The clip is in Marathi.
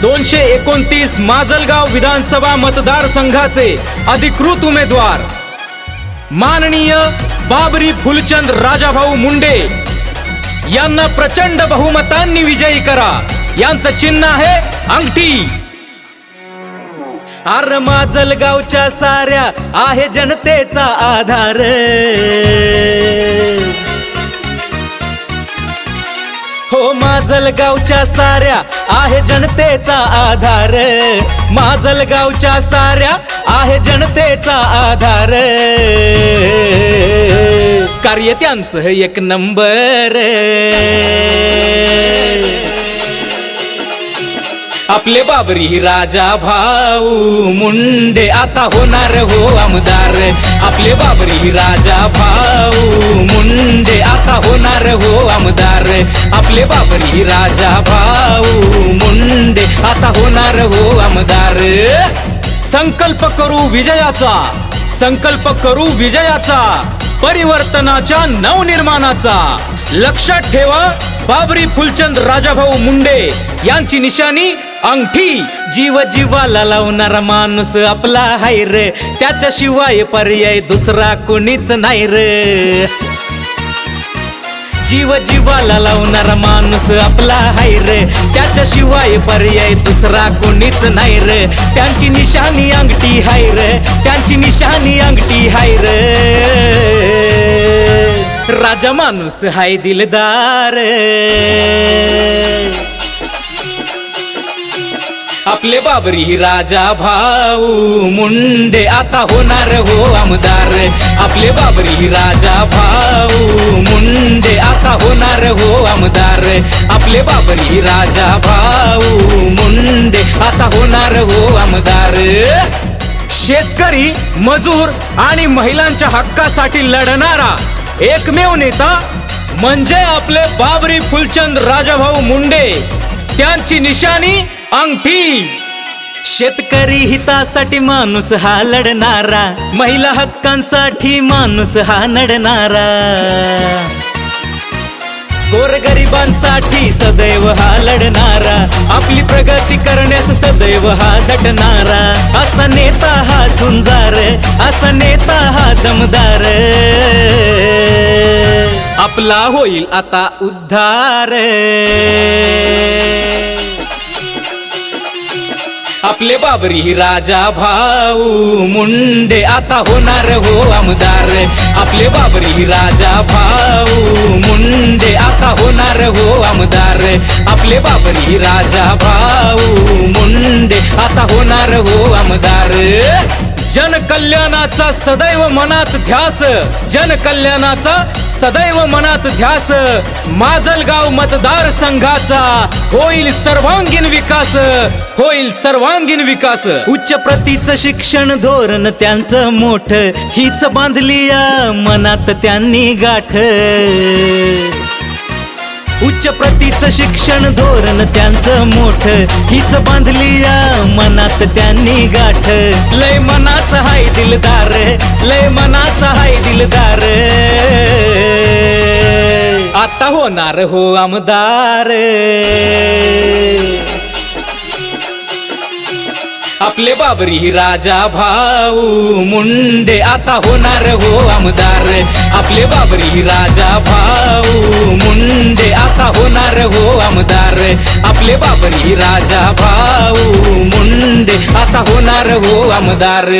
दोनशे एकोणतीस माजलगाव विधानसभा मतदारसंघाचे अधिकृत उमेदवार. माननीय बाबरी फुलचंद राजाभाऊ मुंडे यांना प्रचंड बहुमतांनी विजयी करा. यांचं चिन्ह आहे अंगठी. आर माजलगावच्या साऱ्या आहे जनतेचा आधार. हो माजलगावच्या साऱ्या आहे जनतेचा आधार. माजलगावच्या साऱ्या आहे जनतेचा आधार. कार्य त्यांचं एक नंबर. आपले बाबरी राजा भाऊ मुंडे आता होणार हो आमदार. आपले बाबरी राजा भाऊ मुंडे आता होणार हो आमदार. आपले बाबरी राजा भाऊ मुंडे आता होणार हो आमदार. संकल्प करू विजयाचा संकल्प करू विजयाचा परिवर्तनाच्या नवनिर्माणाचा. लक्षात ठेवा बाबरी फुलचंद राजाभाऊ मुंडे यांची निशाणी अंगठी जीव जीवाला लावणारा माणूस आपला हाय र. त्याच्याशिवाय पर्याय दुसरा कोणीच नाही रे. जीव जीवाला लावणारा माणूस आपला हाय रे. त्याच्याशिवाय पर्याय दुसरा कोणीच नाही रे. त्यांची निशाणी अंगठी हाय र. त्यांची निशाणी अंगठी हाय र. राजा माणूस हाय दिलदार. आपले बाबरी राजा भाऊ मुंडे आता होणार हो आमदार. आपले बाबरी राजा भाऊ मुंडे आता होणार हो आमदार. आपले बाबरी राजा भाऊ मुंडे आता होणार हो आमदार. शेतकरी मजूर आणि महिलांच्या हक्कासाठी लढणारा एकमेव नेता म्हणजे आपले बाबरी फुलचंद राजाभाऊ मुंडे. त्यांची निशाणी अंगठी. शेतकरी हितासाठी माणूस हा लढणारा महिला हक्कांसाठी माणूस हा लढणारा गोरगरिबांसाठी सदैव हा लढणारा आपली प्रगती करण्यास सदैव हा झटणारा. असा नेता हा झुंजार असा नेता हा दमदार. आपला होईल आता उद्धार. आपले बाबरी राजा भाऊ. मुंडे आता होणार हो आमदार. आपले बाबरी राजा भाऊ. मुंडे आता होणार हो आमदार. आपले बाबरी राजा भाऊ. मुंडे आता होणार हो आमदार. जनकल्याणाचा सदैव मनात ध्यास. जनकल्याणाचा सदैव मनात ध्यास. माजलगाव मतदार संघाचा होईल सर्वांगीण विकास. होईल सर्वांगीण विकास. उच्च प्रतीचं शिक्षण धोरण त्यांचं मोठ. हीच बांधली मनात त्यांनी गाठ. उच्च प्रतीचं शिक्षण धोरण त्यांचं मोठ. हीच बांधली या मनात त्यांनी गाठ. लय मनाच हाय दिलदार लय मनाच हाय दिलदार. आता होणार हो आमदार. आपले बाबरी राजा भाऊ मुंडे आता होणार हो आमदार. आपले बाबरी राजा भाऊ आपले बाबरी राजा भाऊ मुंडे. आता होणार हो आमदार.